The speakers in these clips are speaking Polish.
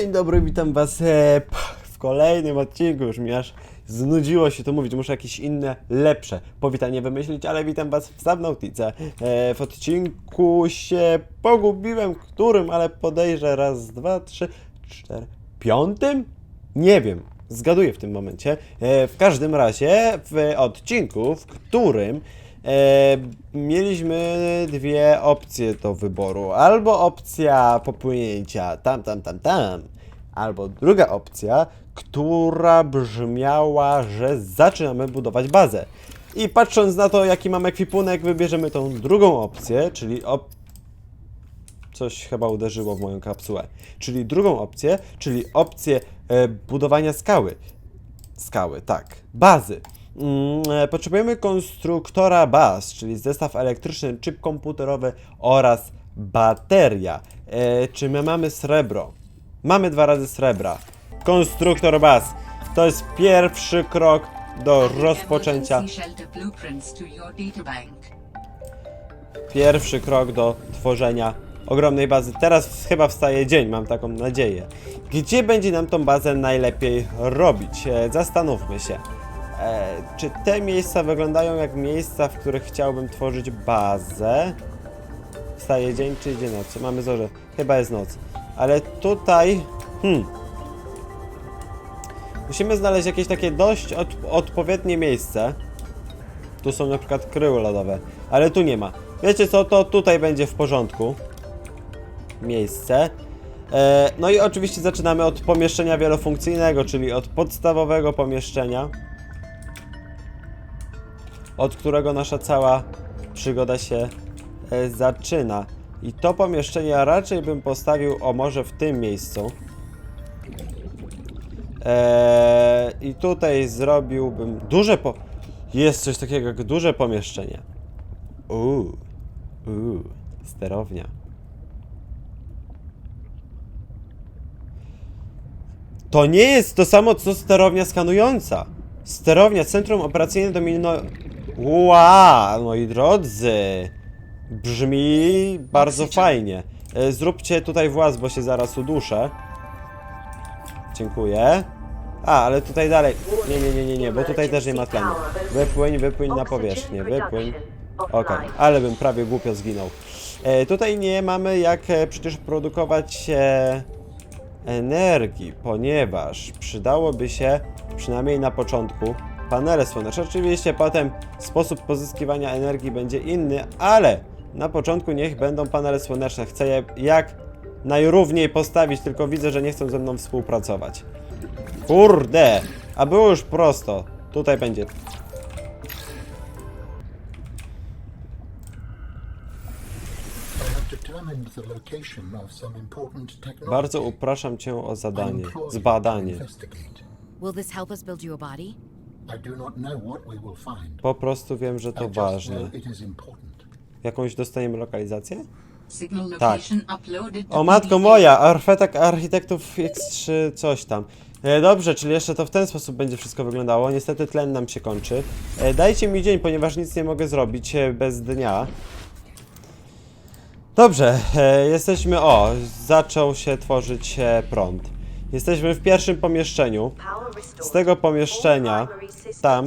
Dzień dobry, witam was e, w kolejnym odcinku. Już mi aż znudziło się to mówić, muszę jakieś inne, lepsze powitanie wymyślić, ale witam was w Subnautice. E, w odcinku się pogubiłem, którym, ale podejrzę raz, dwa, trzy, cztery, piątym? Nie wiem, zgaduję w tym momencie. E, w każdym razie w odcinku, w którym mieliśmy dwie opcje do wyboru. Albo opcja popłynięcia tam, tam, tam, tam, albo druga opcja, która brzmiała, że zaczynamy budować bazę. I patrząc na to, jaki mam ekwipunek, wybierzemy tą drugą opcję, czyli op coś chyba uderzyło w moją kapsułę. Czyli drugą opcję, czyli opcję e, budowania skały. Skały, tak. Bazy. Mm, e, potrzebujemy konstruktora baz, czyli zestaw elektryczny, chip komputerowy oraz bateria. E, czy my mamy srebro? Mamy dwa razy srebra. Konstruktor baz. To jest pierwszy krok do rozpoczęcia pierwszy krok do tworzenia ogromnej bazy. Teraz chyba wstaje dzień, mam taką nadzieję. Gdzie będzie nam tą bazę najlepiej robić? E, Zastanówmy się. E, czy te miejsca wyglądają jak miejsca, w których chciałbym tworzyć bazę? Wstaje dzień czy idzie noc? Mamy zorze. Chyba jest noc. Ale tutaj... Hmm. Musimy znaleźć jakieś takie dość od, odpowiednie miejsce. Tu są na przykład kryły lodowe, ale tu nie ma. Wiecie co, to tutaj będzie w porządku. Miejsce. E, no i oczywiście zaczynamy od pomieszczenia wielofunkcyjnego, czyli od podstawowego pomieszczenia, od którego nasza cała przygoda się e, zaczyna. I to pomieszczenie raczej bym postawił o może w tym miejscu. Eee, I tutaj zrobiłbym duże po... Jest coś takiego jak duże pomieszczenie. Uuu, uuu, sterownia. To nie jest to samo co sterownia skanująca. Sterownia, centrum operacyjne domino... Wow, moi drodzy. Brzmi bardzo fajnie. E, Zróbcie tutaj właz, bo się zaraz uduszę. Dziękuję. A, ale tutaj dalej. Nie, nie, nie, nie, nie, bo tutaj też nie ma tlenu. Wypłyń, wypłyń na powierzchnię, wypłyń. Okej, ale bym prawie głupio zginął. E, tutaj nie mamy jak e, przecież produkować e, energii, ponieważ przydałoby się przynajmniej na początku panele słoneczne. Oczywiście potem sposób pozyskiwania energii będzie inny, ale na początku niech będą panele słoneczne. Chcę je jak najrówniej postawić, tylko widzę, że nie chcą ze mną współpracować. Kurde! A było już prosto. Tutaj będzie. Bardzo upraszam cię o zadanie, zbadanie. Will this help us build you a body? I do not know what we will find. Po prostu wiem, że to ważne. Jakąś dostaniemy lokalizację? Signal Tak. location uploaded to O matko moja, architek architektów X3 coś tam. E, dobrze, czyli jeszcze to w ten sposób będzie wszystko wyglądało. Niestety tlen nam się kończy. E, dajcie mi dzień, ponieważ nic nie mogę zrobić e, bez dnia. Dobrze, e, jesteśmy. O, zaczął się tworzyć e, prąd. Jesteśmy w pierwszym pomieszczeniu. Z tego pomieszczenia tam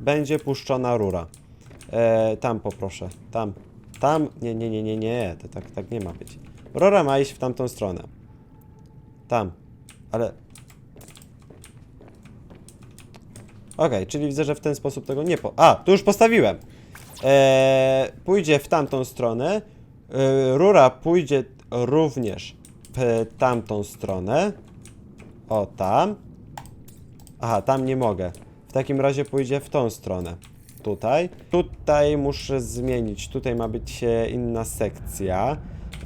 będzie puszczona rura. E, tam poproszę. Tam. Tam. Nie, nie, nie, nie, nie. To tak, tak nie ma być. Rura ma iść w tamtą stronę. Tam. Ale. Okej, czyli widzę, że w ten sposób tego nie po... A, tu już postawiłem. E, pójdzie w tamtą stronę. E, rura pójdzie również w tamtą stronę. O, tam. Aha, tam nie mogę. W takim razie pójdzie w tą stronę. Tutaj. Tutaj muszę zmienić. Tutaj ma być inna sekcja.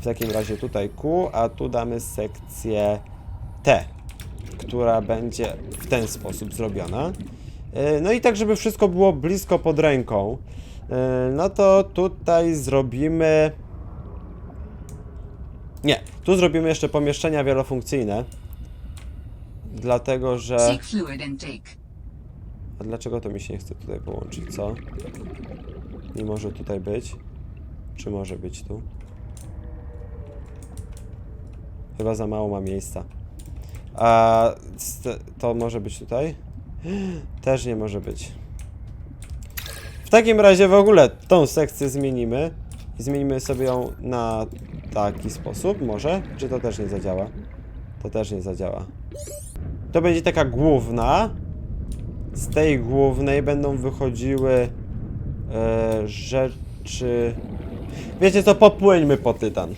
W takim razie tutaj Q, a tu damy sekcję T, która będzie w ten sposób zrobiona. E, No i tak, żeby wszystko było blisko pod ręką, e, no to tutaj zrobimy... Nie, tu zrobimy jeszcze pomieszczenia wielofunkcyjne. Dlatego, że... A dlaczego to mi się nie chce tutaj połączyć, co? Nie może tutaj być. Czy może być tu? Chyba za mało ma miejsca. A to może być tutaj? Też nie może być. W takim razie w ogóle tą sekcję zmienimy. I zmienimy sobie ją na taki sposób, może? Czy to też nie zadziała? To też nie zadziała. To będzie taka główna. Z tej głównej będą wychodziły e, rzeczy... Wiecie co, popłyńmy po tytan.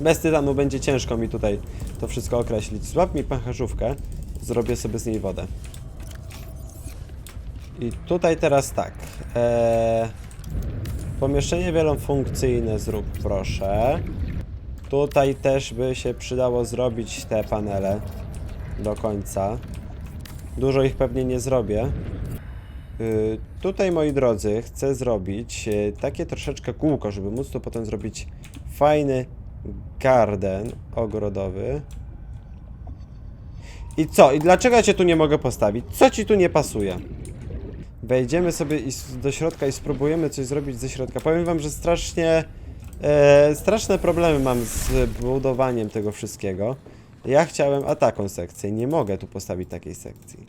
Bez tytanu będzie ciężko mi tutaj to wszystko określić. Złap mi pęcherzówkę, zrobię sobie z niej wodę. I tutaj teraz tak. Eee, pomieszczenie wielofunkcyjne zrób proszę. Tutaj też by się przydało zrobić te panele do końca. Dużo ich pewnie nie zrobię. Y, Tutaj, moi drodzy, chcę zrobić y, takie troszeczkę kółko, żeby móc tu potem zrobić fajny garden ogrodowy. I co? I dlaczego ja cię tu nie mogę postawić? Co ci tu nie pasuje? Wejdziemy sobie do środka i spróbujemy coś zrobić ze środka. Powiem wam, że strasznie... E, straszne problemy mam z budowaniem tego wszystkiego. Ja chciałem a taką sekcję. Nie mogę tu postawić takiej sekcji.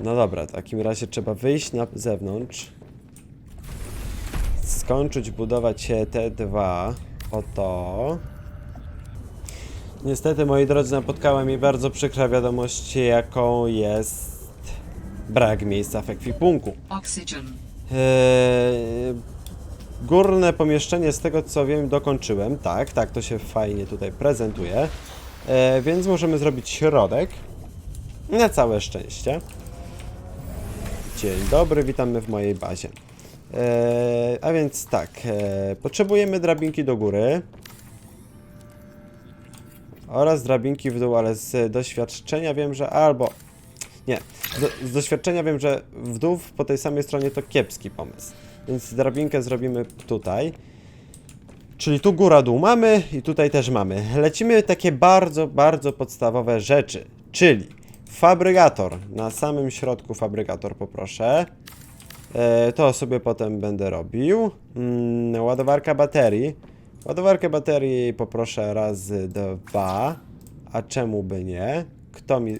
No dobra, w takim razie trzeba wyjść na zewnątrz. Skończyć budować te dwa. Oto. Niestety, moi drodzy, napotkała mi bardzo przykra wiadomość, jaką jest brak miejsca w ekwipunku. Oxygen. Eee, górne pomieszczenie, z tego co wiem, dokończyłem. Tak, tak, to się fajnie tutaj prezentuje. Eee, więc możemy zrobić środek. Na całe szczęście. Dzień dobry, witamy w mojej bazie. Eee, a więc tak, eee, potrzebujemy drabinki do góry. Oraz drabinki w dół, ale z doświadczenia wiem, że albo nie. Z, z doświadczenia wiem, że w dół po tej samej stronie to kiepski pomysł. Więc drabinkę zrobimy tutaj. Czyli tu góra, dół mamy i tutaj też mamy. Lecimy takie bardzo, bardzo podstawowe rzeczy. Czyli fabrygator. Na samym środku fabrygator poproszę. E, to sobie potem będę robił. Mm, ładowarka baterii. Ładowarkę baterii poproszę razy dwa. A czemu by nie? Kto mi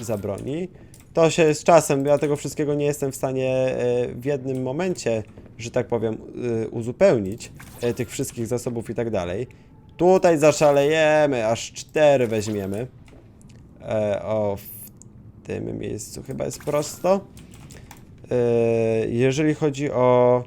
zabroni? To się z czasem, ja tego wszystkiego nie jestem w stanie e, w jednym momencie, że tak powiem, e, uzupełnić, e, tych wszystkich zasobów i tak dalej. Tutaj zaszalejemy, aż cztery weźmiemy. E, o, w tym miejscu chyba jest prosto. E, jeżeli chodzi o...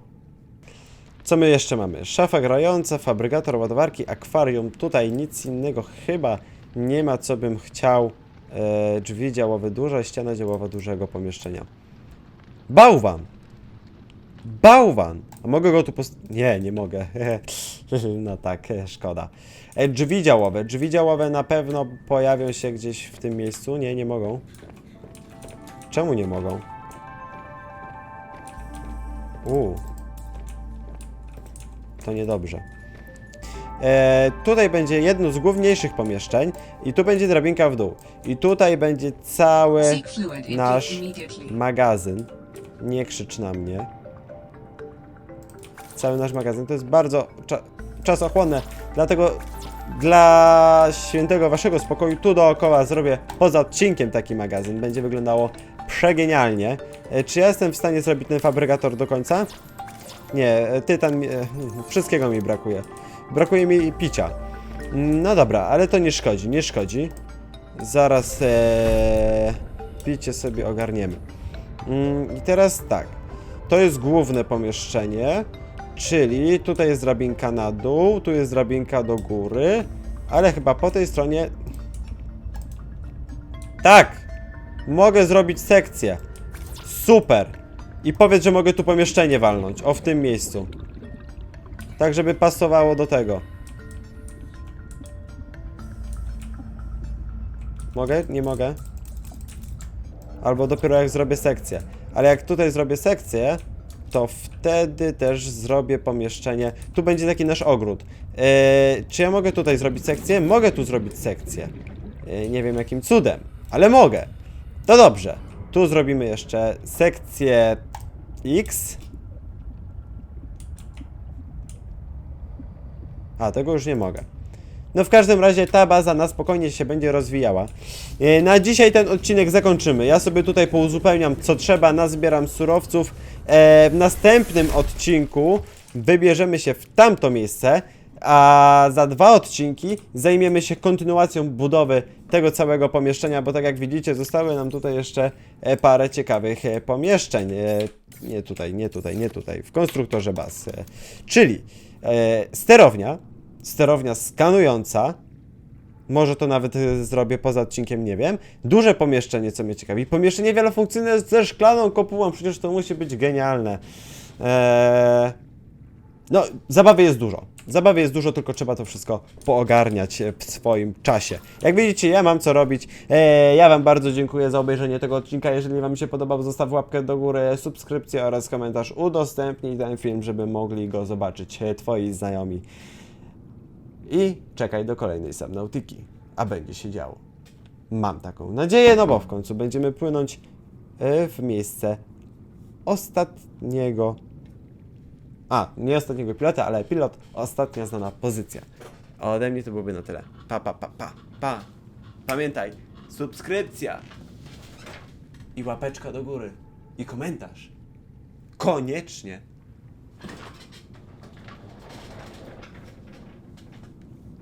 Co my jeszcze mamy? Szafa grająca, fabrygator ładowarki, akwarium. Tutaj nic innego chyba nie ma, co bym chciał. E, drzwi działowe duże, ściana działowa dużego pomieszczenia. Bałwan! Bałwan! A mogę go tu post... Nie, nie mogę. no tak, szkoda. E, drzwi działowe. Drzwi działowe na pewno pojawią się gdzieś w tym miejscu. Nie, nie mogą. Czemu nie mogą? Uuu. To niedobrze. E, tutaj będzie jedno z główniejszych pomieszczeń i tu będzie drabinka w dół. I tutaj będzie cały nasz magazyn. Nie krzycz na mnie. Cały nasz magazyn to jest bardzo cza czasochłonne, dlatego dla świętego waszego spokoju tu dookoła zrobię poza odcinkiem taki magazyn. Będzie wyglądało przegenialnie. E, czy ja jestem w stanie zrobić ten fabrykator do końca? Nie, e, tytan, e, wszystkiego mi brakuje. Brakuje mi picia. No dobra, ale to nie szkodzi, nie szkodzi. Zaraz e, picie sobie ogarniemy. Mm, I teraz tak. To jest główne pomieszczenie, czyli tutaj jest drabinka na dół, tu jest drabinka do góry, ale chyba po tej stronie... Tak! Mogę zrobić sekcję. Super! I powiedz, że mogę tu pomieszczenie walnąć. O, w tym miejscu. Tak, żeby pasowało do tego. Mogę? Nie mogę? Albo dopiero jak zrobię sekcję. Ale jak tutaj zrobię sekcję, to wtedy też zrobię pomieszczenie. Tu będzie taki nasz ogród. Eee, czy ja mogę tutaj zrobić sekcję? Mogę tu zrobić sekcję. Eee, nie wiem jakim cudem, ale mogę. To dobrze. Tu zrobimy jeszcze sekcję X. A, tego już nie mogę. No w każdym razie ta baza na spokojnie się będzie rozwijała. E, Na dzisiaj ten odcinek zakończymy. Ja sobie tutaj pouzupełniam co trzeba, nazbieram surowców. E, W następnym odcinku wybierzemy się w tamto miejsce, a za dwa odcinki zajmiemy się kontynuacją budowy tego całego pomieszczenia, bo tak jak widzicie zostały nam tutaj jeszcze e, parę ciekawych pomieszczeń. Nie tutaj, nie tutaj, nie tutaj, w konstruktorze baz. Czyli sterownia, sterownia skanująca, może to nawet y, zrobię poza odcinkiem, nie wiem. Duże pomieszczenie, co mnie ciekawi. Pomieszczenie wielofunkcyjne ze szklaną kopułą, przecież to musi być genialne. Eee... No, zabawy jest dużo. Zabawy jest dużo, tylko trzeba to wszystko poogarniać e, w swoim czasie. Jak widzicie, ja mam co robić. Eee, ja Wam bardzo dziękuję za obejrzenie tego odcinka. Jeżeli Wam się podobał, zostaw łapkę do góry, subskrypcję oraz komentarz. Udostępnij ten film, żeby mogli go zobaczyć e, Twoi znajomi. I czekaj do kolejnej Subnautiki, a będzie się działo. Mam taką nadzieję, no bo w końcu będziemy płynąć e, w miejsce ostatniego. A, nie ostatniego pilota, ale pilot, ostatnia znana pozycja. Ode mnie to byłoby na tyle. Pa, pa, pa, pa, pa. Pamiętaj, subskrypcja i łapeczka do góry i komentarz. Koniecznie.